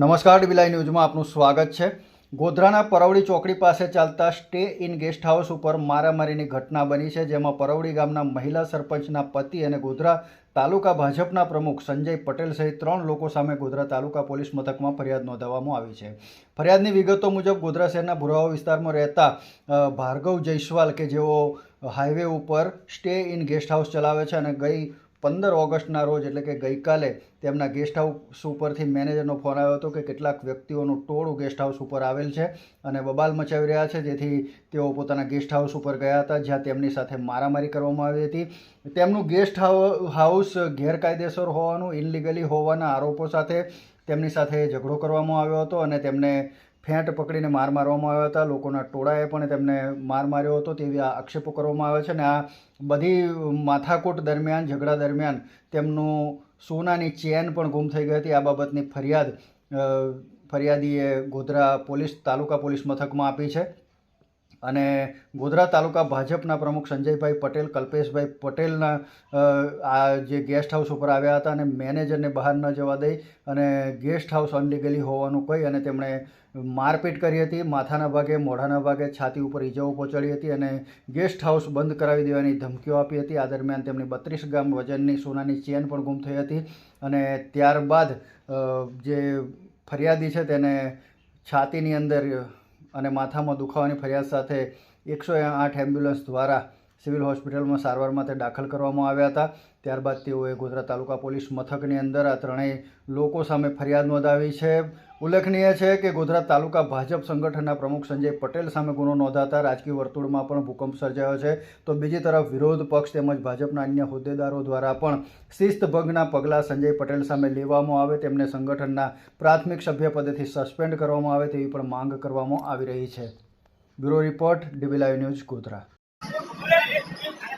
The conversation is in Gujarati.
નમસ્કાર ડીબીલાઈ ન્યૂઝમાં આપનું સ્વાગત છે. ગોધરાના પરવડી ચોકડી પાસે ચાલતા સ્ટે ઇન ગેસ્ટ હાઉસ ઉપર મારામારીની ઘટના બની છે, જેમાં પરવડી ગામના મહિલા સરપંચના પતિ અને ગોધરા તાલુકા ભાજપના પ્રમુખ સંજય પટેલ સહિત ત્રણ લોકો સામે ગોધરા તાલુકા પોલીસ મથકમાં ફરિયાદ નોંધાવવામાં આવી છે. ફરિયાદની વિગતો મુજબ ગોધરા શહેરના ભુરાવા વિસ્તારમાં રહેતા ભાર્ગવ જયસ્વાલ, કે જેઓ હાઈવે ઉપર સ્ટે ઇન ગેસ્ટ હાઉસ ચલાવે છે અને ગઈ પંદર ઓગસ્ટના રોજ, એટલે કે ગઈકાલે, તેમના ગેસ્ટ હાઉસ ઉપરથી મેનેજરનો ફોન આવ્યો હતો કે કેટલાક વ્યક્તિઓનું ટોળું ગેસ્ટ હાઉસ ઉપર આવેલ છે અને બબાલ મચાવી રહ્યા છે. જેથી તેઓ પોતાના ગેસ્ટ હાઉસ ઉપર ગયા હતા, જ્યાં તેમની સાથે મારામારી કરવામાં આવી હતી. તેમનું ગેસ્ટ હાઉ- હાઉસ ગેરકાયદેસર હોવાનું ઇનલીગલી હોવાના આરોપો સાથે તેમની સાથે ઝઘડો કરવામાં આવ્યો હતો અને તેમને ફેંટ પકડીને માર મારવામાં આવ્યા હતા. લોકોના ટોળાએ પણ તેમને માર માર્યો હતો તેવી આક્ષેપો કરવામાં આવે છે અને આ બધી માથાકૂટ દરમિયાન, ઝઘડા દરમિયાન તેમનું સોનાની ચેન પણ ગુમ થઈ ગઈ હતી. આ બાબતની ફરિયાદ ફરિયાદીએ ગોધરા પોલીસ, તાલુકા પોલીસ મથકમાં આપી છે. અને ગોધરા તાલુકા ભાજપના પ્રમુખ સંજયભાઈ પટેલ, કલ્પેશભાઈ પટેલના આ જે ગેસ્ટ હાઉસ ઉપર આવ્યા હતા અને મેનેજરને બહાર ન જવા દઈ અને ગેસ્ટ હાઉસ અનલીગલી હોવાનું કહી અને તેમણે મારપીટ કરી હતી, માથાના ભાગે, મોઢાના ભાગે છાતી ઉપર ઈજાઓ પહોંચાડી હતી અને ગેસ્ટ હાઉસ બંધ કરાવી દેવાની ધમકીઓ આપી હતી. આ દરમિયાન તેમની બત્રીસ ગ્રામ વજનની સોનાની ચેન પણ ગુમ થઈ હતી અને ત્યારબાદ જે ફરિયાદી છે તેને છાતીની અંદર અને માથામાં દુખાવાની ફરિયાદ સાથે એકસો આઠ એમ્બ્યુલન્સ દ્વારા સિવિલ હોસ્પિટલમાં સારવાર માટે દાખલ કરવામાં આવ્યા હતા. ત્યારબાદ તેઓએ ગોધરા તાલુકા પોલીસ મથકની અંદર આ ત્રણેય લોકો સામે ફરિયાદ નોંધાવી છે. ઉલ્લેખનીય છે કે ગોધરા તાલુકા ભાજપ સંગઠનના પ્રમુખ સંજય પટેલ સામે ગુનો નોંધાતા રાજકીય વર્તુળમાં પણ ભૂકંપ સર્જાયો છે. તો બીજી તરફ વિરોધ પક્ષ તેમજ ભાજપના અન્ય હોદ્દેદારો દ્વારા પણ શિસ્તભંગના પગલાં સંજય પટેલ સામે લેવામાં આવે, તેમને સંગઠનના પ્રાથમિક સભ્ય પદેથી સસ્પેન્ડ કરવામાં આવે તેવી પણ માંગ કરવામાં આવી રહી છે. Bureau report, DB live news Godhra.